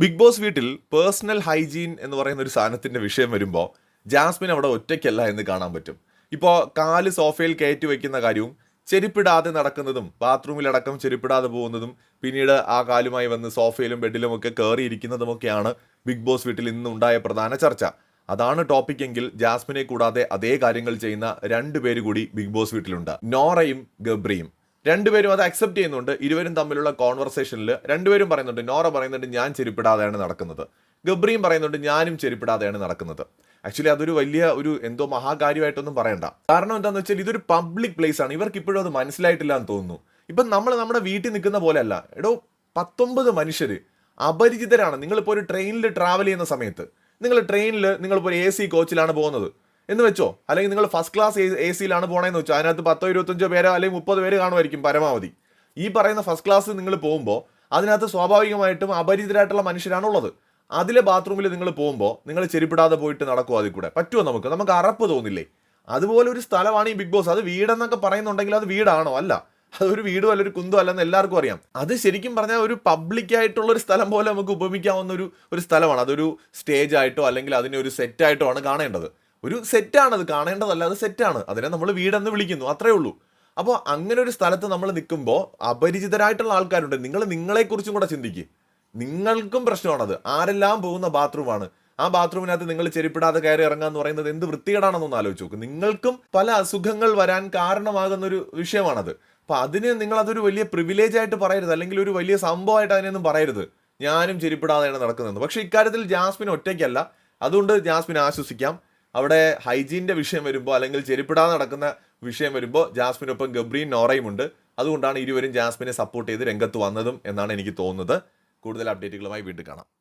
Big Boss വീട്ടിൽ personal hygiene എന്ന് പറയുന്ന ഒരു സാധനത്തിന്റെ വിഷയം വരുമ്പോൾ ജാസ്മിൻ അവിടെ ഒറ്റയ്ക്കല്ല എന്ന് കാണാൻ പറ്റും. ഇപ്പോൾ കാൽ സോഫയിൽ കയറ്റി വയ്ക്കുന്ന കാര്യവും ചെരുപ്പിടാതെ നടക്കുന്നതും ബാത്റൂമിലടക്കം ചെരുപ്പിടാതെ പോകുന്നതും പിന്നീട് ആ കാലുമായി വന്ന് സോഫയിലും ബെഡിലും ഒക്കെ കയറിയിരിക്കുന്നതുമൊക്കെയാണ് ബിഗ് ബോസ് വീട്ടിൽ ഇന്നുണ്ടായ പ്രധാന ചർച്ച. അതാണ് ടോപ്പിക് എങ്കിൽ ജാസ്മിനെ കൂടാതെ അതേ കാര്യങ്ങൾ ചെയ്യുന്ന രണ്ടുപേര് കൂടി ബിഗ് ബോസ് വീട്ടിലുണ്ട്. നോറയും ഗബ്രിയും. രണ്ടുപേരും അത് അക്സെപ്റ്റ് ചെയ്യുന്നുണ്ട്. ഇരുവരും തമ്മിലുള്ള കോൺവെർസേഷനിൽ രണ്ടുപേരും പറയുന്നുണ്ട് നോറ പറയുന്നുണ്ട് ഞാൻ ചെരുപ്പിടാതെയാണ് നടക്കുന്നത്. ഗബ്രിയും പറയുന്നുണ്ട് ഞാനും ചെരുപ്പിടാതെയാണ് നടക്കുന്നത്. ആക്ച്വലി അതൊരു വലിയ ഒരു എന്തോ മഹാകാര്യമായിട്ടൊന്നും പറയണ്ട. കാരണം എന്താണെന്ന് വെച്ചാൽ ഇതൊരു പബ്ലിക് പ്ലേസ് ആണ്. ഇവർക്ക് ഇപ്പോഴും അത് മനസ്സിലായിട്ടില്ല എന്ന് തോന്നുന്നു. ഇപ്പം നമ്മൾ നമ്മുടെ വീട്ടിൽ നിൽക്കുന്ന പോലെയല്ല എടോ പത്തൊമ്പത് മനുഷ്യർ അപരിചിതരാണ്. നിങ്ങളിപ്പോൾ ഒരു ട്രെയിനിൽ ട്രാവൽ ചെയ്യുന്ന സമയത്ത്. നിങ്ങൾ ട്രെയിനിൽ നിങ്ങളിപ്പോൾ എ സി കോച്ചിലാണ് പോകുന്നത്. എന്ന് വെച്ചോ? അല്ലെങ്കിൽ നിങ്ങൾ ഫസ്റ്റ് ക്ലാസ് എ സിയിലാണ് പോകണമെന്ന് വെച്ചോ? അതിനകത്ത് പത്തോ ഇരുപത്തഞ്ചോ പേരോ അല്ലെങ്കിൽ മുപ്പത് പേര് കാണുമായിരിക്കും പരമാവധി. ഈ പറയുന്ന ഫസ്റ്റ് ക്ലാസ് നിങ്ങൾ പോകുമ്പോൾ അതിനകത്ത് സ്വാഭാവികമായിട്ടും അപരിചിതരായിട്ടുള്ള മനുഷ്യരാണുള്ളത്. അതിലെ ബാത്റൂമിൽ നിങ്ങൾ പോകുമ്പോൾ നിങ്ങൾ ചെരുപ്പിടാതെ പോയിട്ട് നടക്കുമോ അതിൽ കൂടെ? പറ്റുമോ നമുക്ക്? നമുക്ക് അറപ്പ് തോന്നില്ലേ? അതുപോലെ ഒരു സ്ഥലമാണ് ഈ ബിഗ് ബോസ് അത് വീടെന്നൊക്കെ പറയുന്നുണ്ടെങ്കിൽ അത് വീടാണോ? അല്ല. അതൊരു വീടും അല്ല ഒരു കുന്തോ അല്ലെന്ന് എല്ലാവർക്കും അറിയാം. അത് ശരിക്കും പറഞ്ഞാൽ ഒരു പബ്ലിക് ആയിട്ടുള്ള ഒരു സ്ഥലം പോലെ നമുക്ക് ഉപമിക്കാവുന്ന ഒരു ഒരു സ്ഥലമാണ്. അതൊരു സ്റ്റേജ് ആയിട്ടോ അല്ലെങ്കിൽ അതിനെ ഒരു സെറ്റ് ആയിട്ടോ ആണ് കാണേണ്ടത്. ഒരു സെറ്റാണ് അത് കാണേണ്ടതല്ല അത് സെറ്റാണ്. അതിനെ നമ്മൾ വീടെന്ന് വിളിക്കുന്നു അത്രേ ഉള്ളൂ. അപ്പോൾ അങ്ങനെ ഒരു സ്ഥലത്ത് നമ്മൾ നിൽക്കുമ്പോൾ അപരിചിതരായിട്ടുള്ള ആൾക്കാരുണ്ട്. നിങ്ങൾ നിങ്ങളെക്കുറിച്ചും കൂടെ ചിന്തിക്കുക നിങ്ങൾക്കും പ്രശ്നമാണത്. ആരെല്ലാം പോകുന്ന ബാത്റൂമാണ്. ആ ബാത്റൂമിനകത്ത് നിങ്ങൾ ചെരിപ്പിടാതെ കയറി ഇറങ്ങുക എന്ന് പറയുന്നത് എന്ത് വൃത്തികേടാണെന്നൊന്ന് ആലോചിച്ച് നോക്ക്. നിങ്ങൾക്കും പല അസുഖങ്ങൾ വരാൻ കാരണമാകുന്ന ഒരു വിഷയമാണത്. അപ്പൊ അതിന് നിങ്ങൾ അതൊരു വലിയ പ്രിവിലേജ് ആയിട്ട് പറയരുത്. അല്ലെങ്കിൽ ഒരു വലിയ സംഭവമായിട്ട് അതിനൊന്നും പറയരുത്. ഞാനും ചെരിപ്പിടാതെയാണ് നടക്കുന്നത് പക്ഷേ ഇക്കാര്യത്തിൽ ജാസ്മിൻ ഒറ്റയ്ക്കല്ല. അതുകൊണ്ട് ജാസ്മിൻ ആശ്വസിക്കാം. അവിടെ ഹൈജീന്റെ വിഷയം വരുമ്പോൾ അല്ലെങ്കിൽ ചെരുപ്പിടാതെ നടക്കുന്ന വിഷയം വരുമ്പോൾ ജാസ്മിനൊപ്പം ഗബ്രീൻ നോറയും ഉണ്ട്. അതുകൊണ്ടാണ് ഇരുവരും ജാസ്മിനെ സപ്പോർട്ട് ചെയ്ത് രംഗത്ത് വന്നതും എന്നാണ് എനിക്ക് തോന്നുന്നത്. കൂടുതൽ അപ്ഡേറ്റുകളുമായി വീണ്ടും കാണാം.